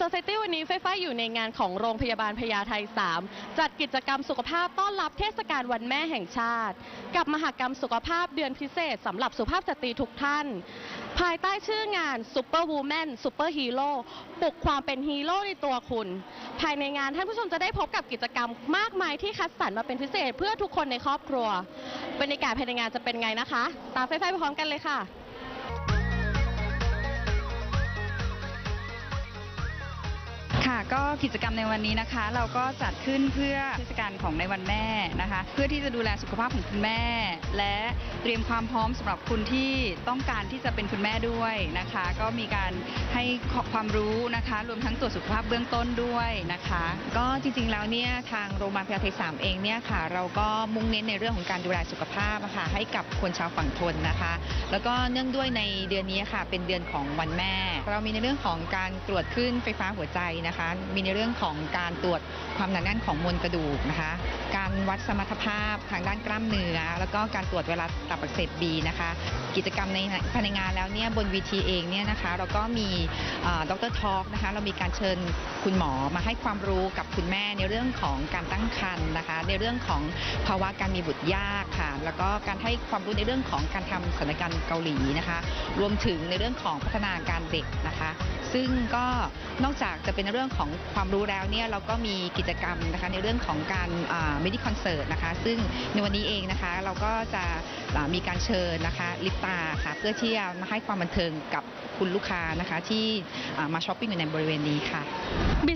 Society วันนี้ไฟฟ้าอยู่ในงานของโรงพยาบาลพญาไท 3 จัดกิจกรรมสุขภาพต้อนรับเทศกาลวันแม่แห่งชาติ กับมหกรรมสุขภาพเดือนพิเศษสำหรับสุภาพสตรีทุกท่าน ภายใต้ชื่องาน Super Woman Super Hero ปลุกความเป็นฮีโร่ในตัวคุณ ภายในงานท่านผู้ชมจะได้พบกับกิจกรรมมากมายที่คัดสรรมาเป็นพิเศษเพื่อทุกคนในครอบครัว บรรยากาศภายในงานจะเป็นไงนะคะ ตามไฟฟ้าไปพร้อมกันเลยค่ะ ค่ะก็กิจกรรมในวันนี้นะคะ เราก็จัดขึ้นเพื่อเทศกาลของในวันแม่นะคะ เพื่อที่จะดูแลสุขภาพของคุณแม่ และเตรียมความพร้อมสำหรับคุณที่ต้องการที่จะเป็นคุณแม่ด้วยนะคะ ก็มีการให้ความรู้นะคะ รวมทั้งตรวจสุขภาพเบื้องต้นด้วยนะคะ ก็จริงๆแล้วเนี่ยทางโรงพยาบาลพญาไทสามเองเนี่ยค่ะ เราก็มุ่งเน้นในเรื่องของการดูแลสุขภาพะค่ะให้กับคนชาวฝั่งทนนะคะ แล้วก็เนื่องด้วยในเดือนนี้ค่ะ เป็นเดือนของวันแม่ เรามีในเรื่องของการตรวจขึ้นไฟฟ้าหัวใจนะคะมีในเรื่องของการตรวจความหนาแน่นของมวลกระดูกนะคะ การวัดสมรรถภาพทางด้านกล้ามเนื้อ แล้วก็การตรวจเวลาตับอักเสบบีนะคะ กิจกรรมในภายในงานแล้วเนี่ยบนวีทีเองเนี่ยนะคะเราก็มีดรทอล์กนะคะเรามีการเชิญคุณหมอมาให้ความรู้กับคุณแม่ในเรื่องของการตั้งครรภ์นะคะ ในเรื่องของภาวะการมีบุตรยากค่ะ แล้วก็การให้ความรู้ในเรื่องของการทำศัลยกรรมเกาหลีนะคะ รวมถึงในเรื่องของพัฒนาการเด็กนะคะ ซึ่งก็นอกจากจะเป็นเรื่องของความรู้แล้วเนี่ยเราก็มีกิจกรรมนะคะในเรื่องของการมินิคอนเสิร์ตนะคะซึ่งในวันนี้เองนะคะเราก็จะมีการเชิญนะคะลิปตาค่ะเพื่อที่จะมาให้ความบันเทิงกับคุณลูกค้านะคะที่มาช้อปปิ้งอยู่ในบริเวณนี้ค่ะ